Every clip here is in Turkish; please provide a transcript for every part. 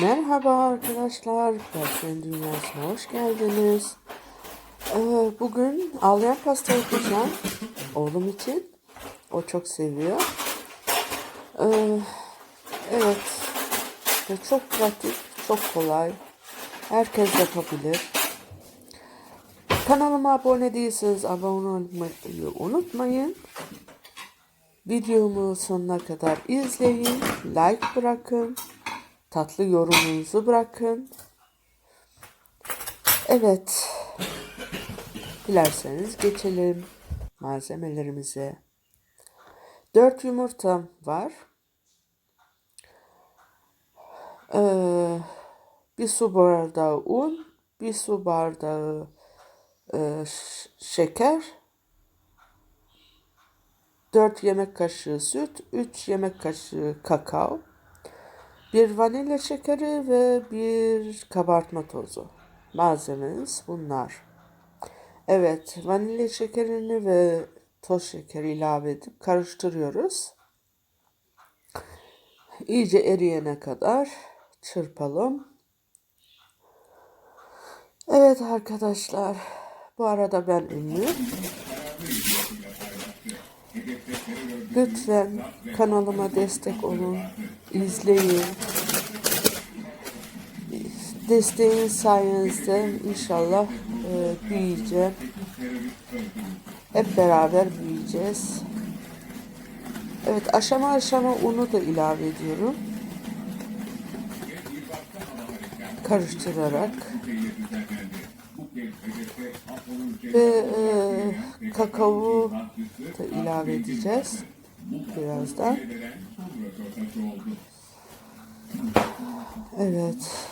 Merhaba arkadaşlar, Berk'in Dünyası'na hoş geldiniz. Ee, bugün ağlayan pasta yapacağım oğlum için. O çok seviyor. Ee, evet, ve çok pratik, çok kolay. Herkes yapabilir. Kanalıma abone değilseniz abone olmayı unutmayın. Videomu sonuna kadar izleyin, like bırakın, tatlı yorumunuzu bırakın. Evet, dilerseniz geçelim malzemelerimize. 4 yumurtam var. Ee, bir su bardağı un, bir su bardağı e, şeker, 4 yemek kaşığı süt, 3 yemek kaşığı kakao, bir vanilya şekeri ve bir kabartma tozu. Malzememiz bunlar. Evet, vanilya şekerini ve toz şekeri ilave edip karıştırıyoruz. İyice eriyene kadar çırpalım. Evet arkadaşlar, bu arada ben ünlü. Lütfen kanalıma destek olun, izleyin. Desteğin sayenizde inşallah e, büyüyeceğim. Hep beraber büyüyeceğiz. Evet aşama aşama unu da ilave ediyorum. Karıştırarak. Ve e, kakao da ilave edeceğiz birazdan. Evet.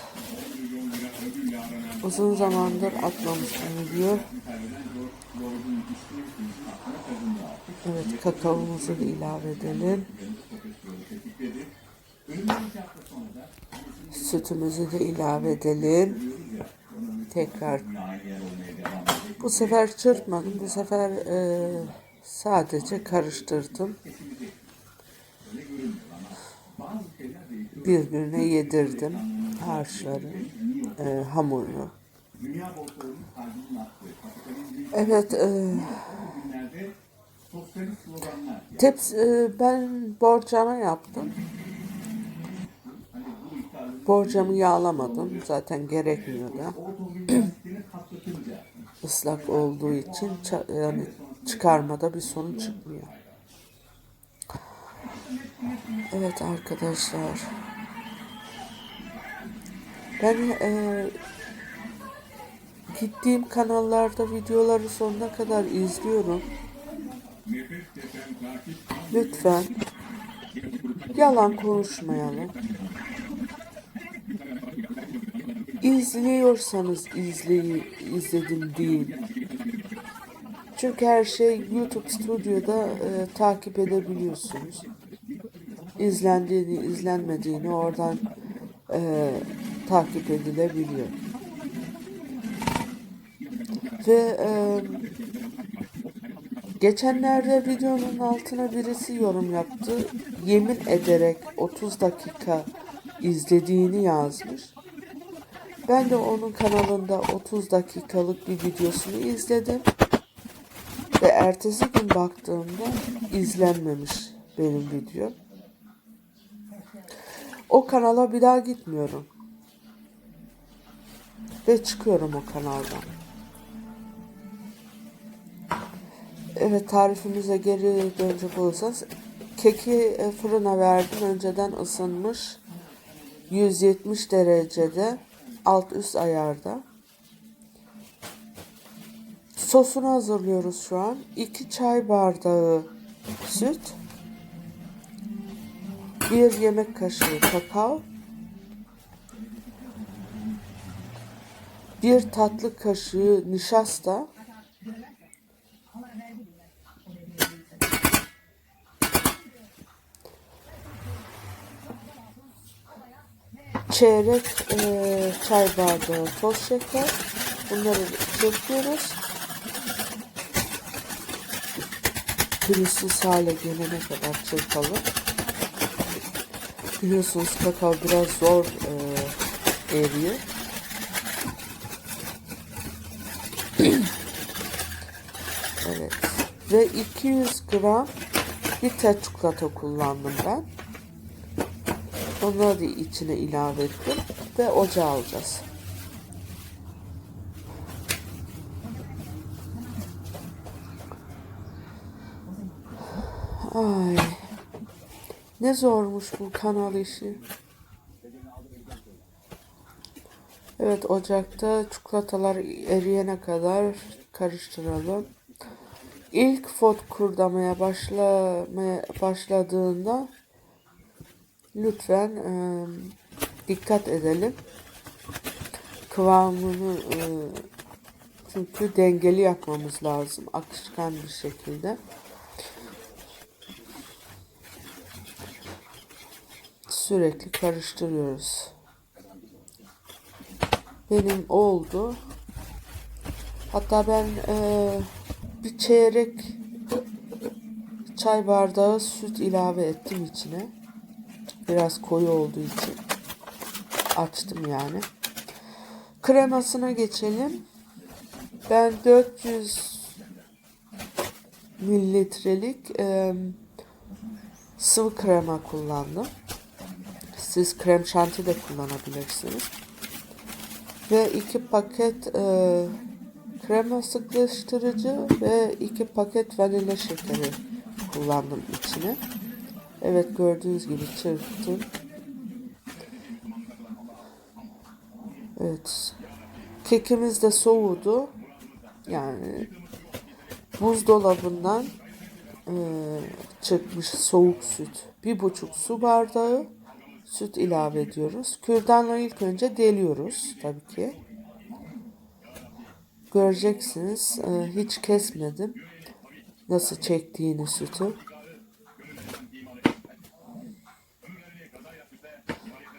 Uzun zamandır atmamıştım video. Evet kakaomuzu da ilave edelim. Sütümüzü de ilave edelim. Tekrar. Bu sefer çırpmadım. Bu sefer e, sadece karıştırdım. Birbirine yedirdim harçları, e, hamurunu. Evet, e, teps, e, ben borcama yaptım. Borcamı yağlamadım. Zaten gerekmiyor da. Islak olduğu için yani çıkarmada bir sorun çıkmıyor. Evet arkadaşlar. Ben e, gittiğim kanallarda videoları sonuna kadar izliyorum. Lütfen yalan konuşmayalım. İzliyorsanız izleyi, izledim değil. Çünkü her şey YouTube Studio'da e, takip edebiliyorsunuz. İzlendiğini, izlenmediğini oradan e, takip edilebiliyor. Ve e, geçenlerde videonun altına birisi yorum yaptı. Yemin ederek 30 dakika izlediğini yazmış. Ben de onun kanalında 30 dakikalık bir videosunu izledim. Ve ertesi gün baktığımda izlenmemiş benim videom. O kanala bir daha gitmiyorum. Ve çıkıyorum o kanaldan. Evet tarifimize geri dönecek olursak keki e, fırına verdim. Önceden ısınmış. 170 derecede alt üst ayarda. Sosunu hazırlıyoruz şu an. 2 çay bardağı süt. 1 yemek kaşığı kakao. 1 tatlı kaşığı nişasta. Çeyrek eee, çay bardağı toz şeker. Bunları çırpıyoruz. pürüzsüz hale gelene kadar çırpalım. Biliyorsunuz kakao biraz zor e, eriyor. evet. Ve 200 gram bitter çikolata kullandım ben. Onları da içine ilave ettim ve ocağa alacağız. Ay. Ne zormuş bu kanal işi. Evet ocakta çikolatalar eriyene kadar karıştıralım. İlk fot kurdamaya başlamaya başladığında lütfen e, dikkat edelim. Kıvamını e, çünkü dengeli yapmamız lazım akışkan bir şekilde. Sürekli karıştırıyoruz. Benim oldu. Hatta ben e, bir çeyrek çay bardağı süt ilave ettim içine. Biraz koyu olduğu için açtım yani. Kremasına geçelim. Ben 400 mililitrelik e, sıvı krema kullandım. Siz krem şanti de kullanabilirsiniz. Ve iki paket e, krema sıklaştırıcı ve iki paket vanilya şekeri kullandım içine. Evet gördüğünüz gibi çırptım. Evet. Kekimiz de soğudu. Yani buzdolabından e, çıkmış soğuk süt. Bir buçuk su bardağı süt ilave ediyoruz. Kürdanla ilk önce deliyoruz tabii ki. Göreceksiniz e, hiç kesmedim nasıl çektiğini sütü.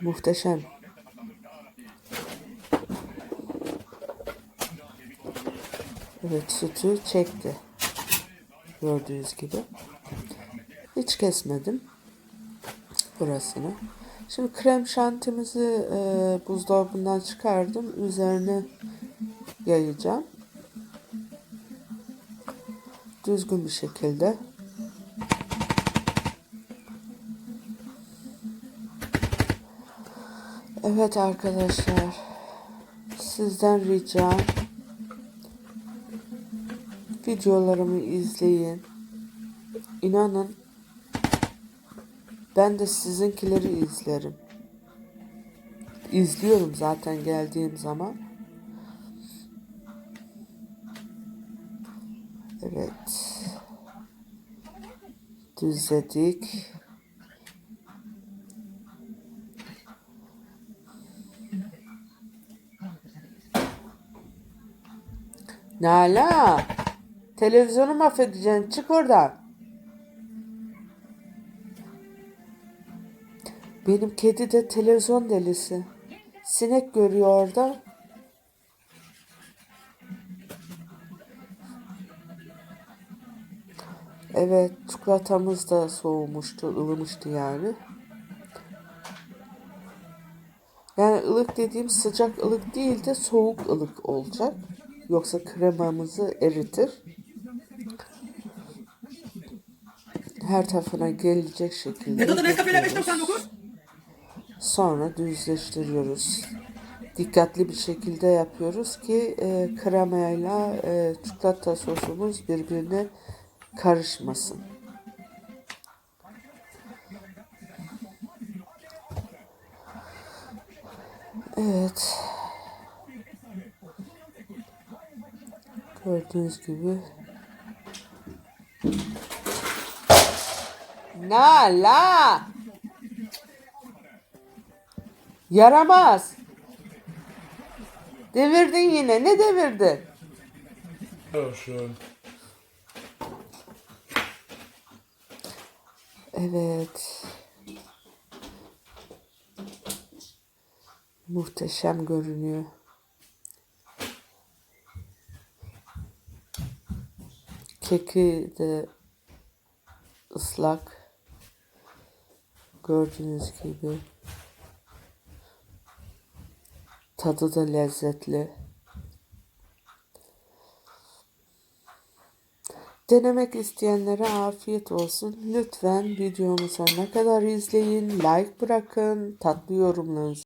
Muhteşem. Evet sütü çekti. Gördüğünüz gibi. Hiç kesmedim burasını. Şimdi krem şantimizi e, buzdolabından çıkardım. Üzerine yayacağım. Düzgün bir şekilde. Evet arkadaşlar. Sizden ricam videolarımı izleyin. İnanın ben de sizinkileri izlerim. İzliyorum zaten geldiğim zaman. Evet. Düzledik. Nala. Televizyonu mahvedeceksin. Çık oradan. Benim kedi de televizyon delisi. Sinek görüyor orada. Evet, çikolatamız da soğumuştu, ılımıştı yani. Yani ılık dediğim sıcak ılık değil de soğuk ılık olacak. Yoksa kremamızı eritir. Her tarafına gelecek şekilde. Ne kadar Nescafe'yle yapıyoruz. 5.99? Sonra düzleştiriyoruz. Dikkatli bir şekilde yapıyoruz ki e, kremayla e, çikolata sosumuz birbirine karışmasın. Gördüğünüz gibi. Na la. Yaramaz. Devirdin yine. Ne devirdin? Evet. Muhteşem görünüyor. Keki de ıslak. Gördüğünüz gibi. Tadı da lezzetli. Denemek isteyenlere afiyet olsun. Lütfen videomu sonuna kadar izleyin, like bırakın, tatlı yorumlarınızı